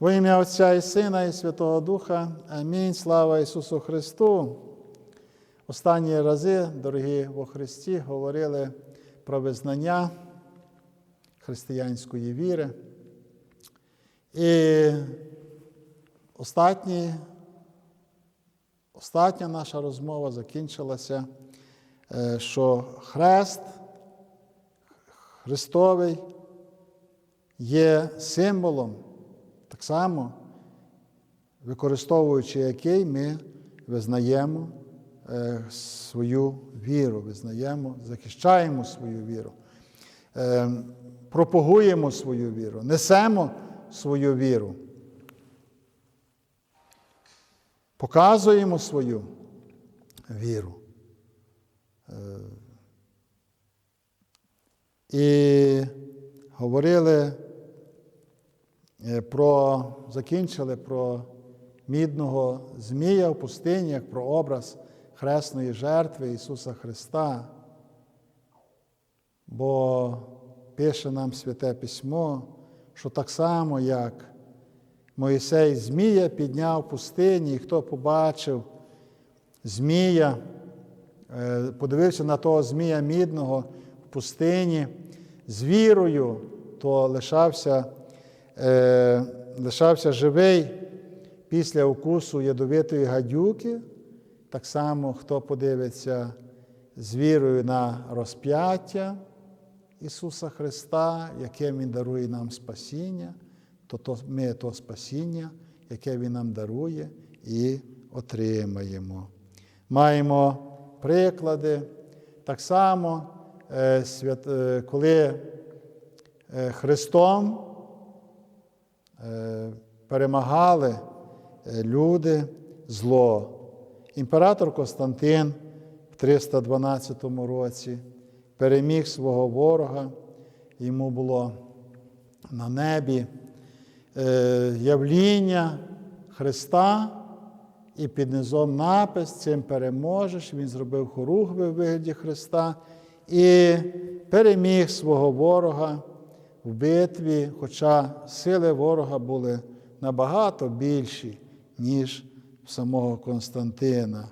Во ім'я Отця і Сина, і Святого Духа. Амінь. Слава Ісусу Христу. Останні рази, дорогі во Христі, говорили про визнання християнської віри. І останні, остання наша розмова закінчилася, е, що хрест Христовий є символом, так само, використовуючи який ми визнаємо е, свою віру, визнаємо, захищаємо свою віру, е, пропагуємо свою віру, несемо свою віру, показуємо свою віру. Е, І говорили про, закінчили про мідного Змія в пустині, як про образ хресної жертви Ісуса Христа. Бо пише нам Святе Письмо, що так само, як Моїсей Змія підняв в пустині, і хто побачив Змія, е, подивився на того Змія мідного в пустині з вірою, то лишався, е, лишався живий після укусу ядовитої гадюки. Так само, хто подивиться з вірою на розп'яття Ісуса Христа, яке Він дарує нам спасіння, то, то ми то спасіння, яке Він нам дарує, і отримаємо. Маємо приклади. Так само, е, е, коли е, Христом перемагали е, люди зло. Імператор Константин в 312 році переміг свого ворога, йому було на небі е, явління Христа, і під низом напис цим переможеш. Він зробив хоругви в вигляді Христа і переміг свого ворога в битві, хоча сили ворога були набагато більші, ніж самого Константина.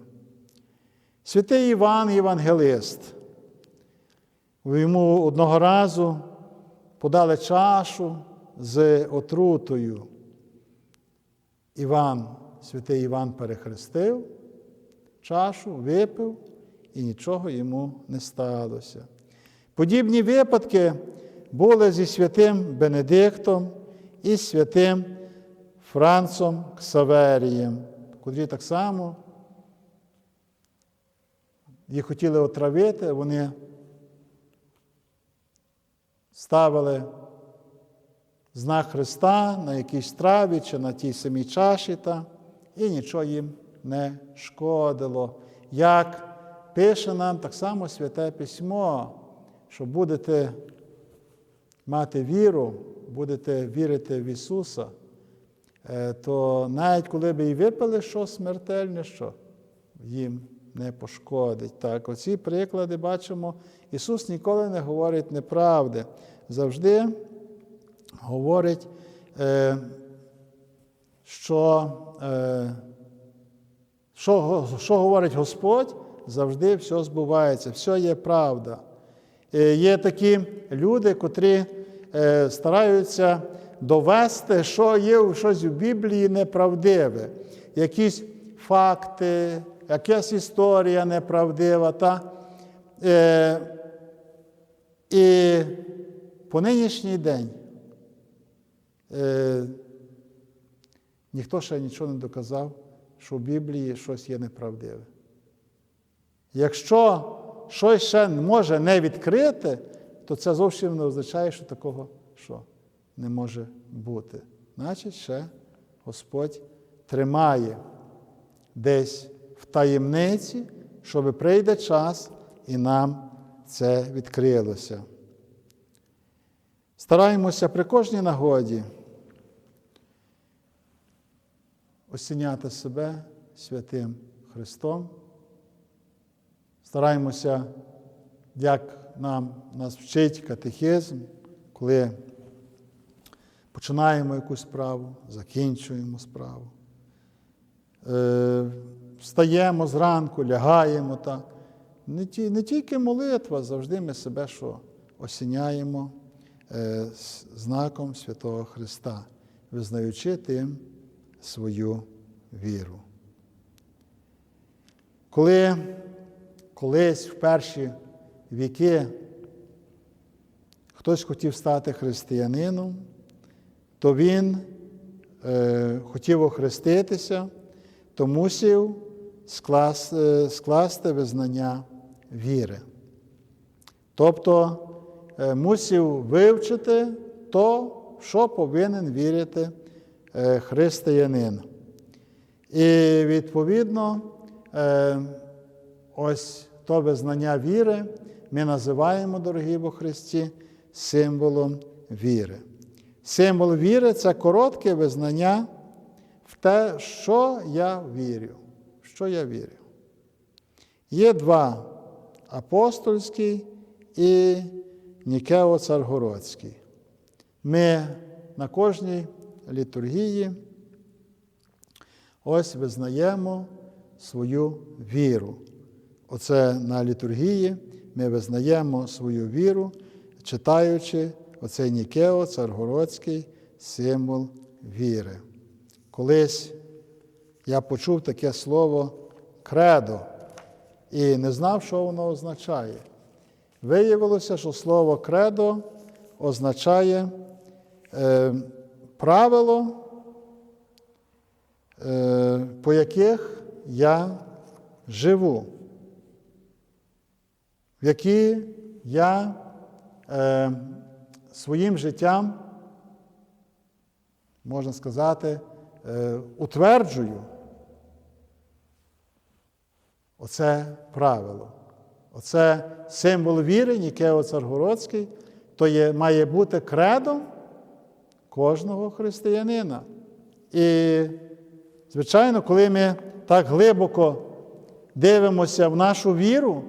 Святий Іван Євангелист. Йому одного разу подали чашу з отрутою. Іван, святий Іван перехрестив чашу, випив, і нічого йому не сталося. Подібні випадки були зі святим Бенедиктом і святим Францом Ксаверієм, котрі так само їх хотіли отравити, вони ставили знак Христа на якійсь траві чи на тій самій чаші, та, і нічого їм не шкодило. Як пише нам так само Святе Письмо, що будете мати віру, будете вірити в Ісуса, е, то навіть коли б і випили що смертельне, що їм не пошкодить. Так, оці приклади бачимо, Ісус ніколи не говорить неправди. Завжди говорить, е, що, е, що, що говорить Господь, завжди все збувається, все є правда. Є такі люди, котрі стараються довести, що є щось в Біблії неправдиве, якісь факти, якась історія неправдива. Та? Е, І по нинішній день е, ніхто ще нічого не доказав, що в Біблії щось є неправдиве. Якщо щось ще може не відкрити, то це зовсім не означає, що такого що не може бути. Значить, ще Господь тримає десь в таємниці, щоб прийде час і нам це відкрилося. Стараємося при кожній нагоді осіняти себе святим Христом. Стараємося, як нам нас вчить катехизм, коли починаємо якусь справу, закінчуємо справу. Е, Встаємо зранку, лягаємо. Та. Не, ті, не тільки молитва, завжди ми себе що осіняємо е, знаком Святого Христа, визнаючи тим свою віру. Коли колись в перші віки хтось хотів стати християнином, то він е, хотів охреститися, то мусив скласти, е, скласти визнання віри. Тобто е, мусив вивчити то, в що повинен вірити е, християнин. І відповідно, е, ось то визнання віри ми називаємо, дорогі во Христі, символом віри. Символ віри це коротке визнання в те, що я вірю. Що я вірю. Є два апостольський і Нікео Царгородський. Ми на кожній літургії ось визнаємо свою віру. Оце на літургії ми визнаємо свою віру, читаючи оцей Нікео, Царгородський символ віри. Колись я почув таке слово кредо і не знав, що воно означає. Виявилося, що слово кредо означає е, правило, е, по яких я живу, в які я е, своїм життям, можна сказати, е, утверджую оце правило. Оце символ віри, Нікео Царгородський, то є, має бути кредом кожного християнина. І, звичайно, коли ми так глибоко дивимося в нашу віру,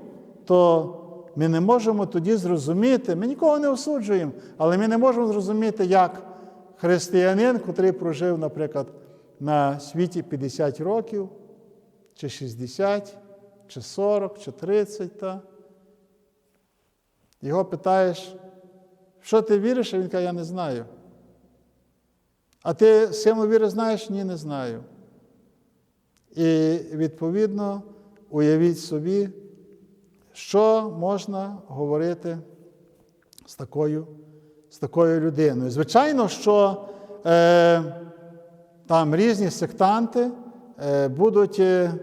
то ми не можемо тоді зрозуміти, ми нікого не осуджуємо, але ми не можемо зрозуміти, як християнин, котрий прожив, наприклад, на світі 50 років, чи 60, чи 40, чи 30, та, його питаєш, що ти віриш? А він каже, я не знаю. А ти силу віри знаєш? Ні, не знаю. І відповідно уявіть собі, що можна говорити з такою з такою людиною. Звичайно, що е, там різні сектанти е, будуть е,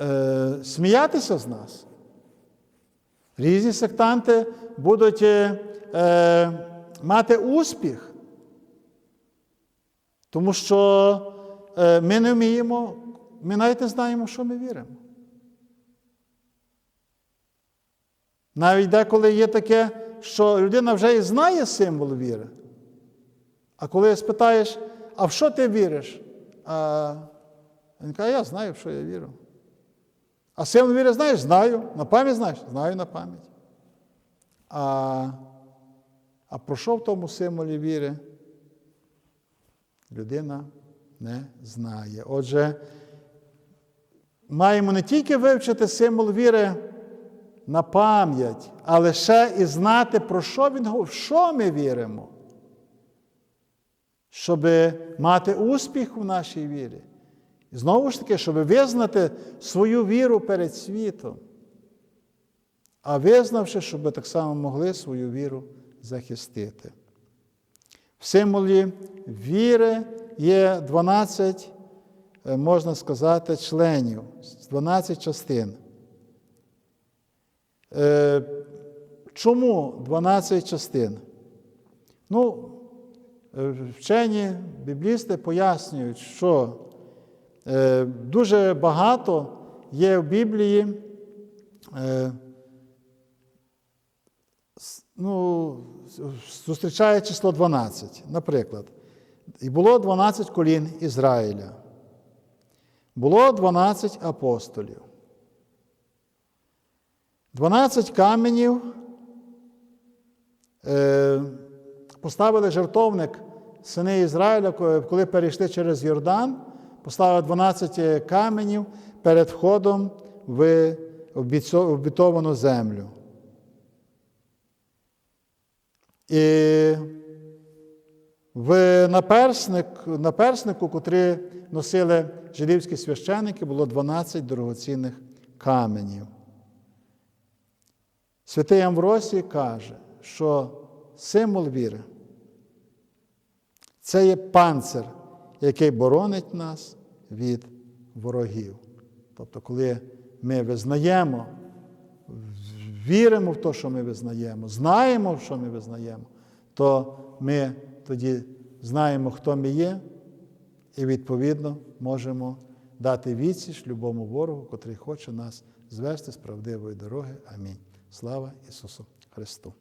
е, сміятися з нас. Різні сектанти будуть е, е, мати успіх, тому що е, ми не вміємо, ми навіть не знаємо, що ми віримо. Навіть деколи є таке, що людина вже і знає символ віри. А коли спитаєш, а в що ти віриш? А він каже, я знаю, в що я вірю. А символ віри знаєш? Знаю. На пам'ять знаєш? Знаю на пам'ять. А, а про що в тому символі віри? Людина не знає. Отже, маємо не тільки вивчити символ віри на пам'ять, але ще і знати, про що він в що ми віримо, щоб мати успіх у нашій вірі. І знову ж таки, щоб визнати свою віру перед світом, а визнавши, щоб так само могли свою віру захистити. В символі віри є 12, можна сказати, членів, 12 частин. Чому 12 частин? Ну, вчені біблісти пояснюють, що дуже багато є в Біблії ну, зустрічає число 12, наприклад. І було 12 колін Ізраїля. Було 12 апостолів. 12 каменів е, Поставили жертовник сини Ізраїля, коли перейшли через Йордан, поставили 12 каменів перед входом в обітовану землю. І в наперсник, наперснику, котрі носили жидівські священники, було 12 дорогоцінних каменів. Святий Амвросій каже, що символ віри це є панцир, який боронить нас від ворогів. Тобто, коли ми визнаємо, віримо в те, що ми визнаємо, знаємо, що ми визнаємо, то ми тоді знаємо, хто ми є, і відповідно можемо дати відсіч любому ворогу, котрий хоче нас звести з правдивої дороги. Амінь. Слава Ісусу Христу!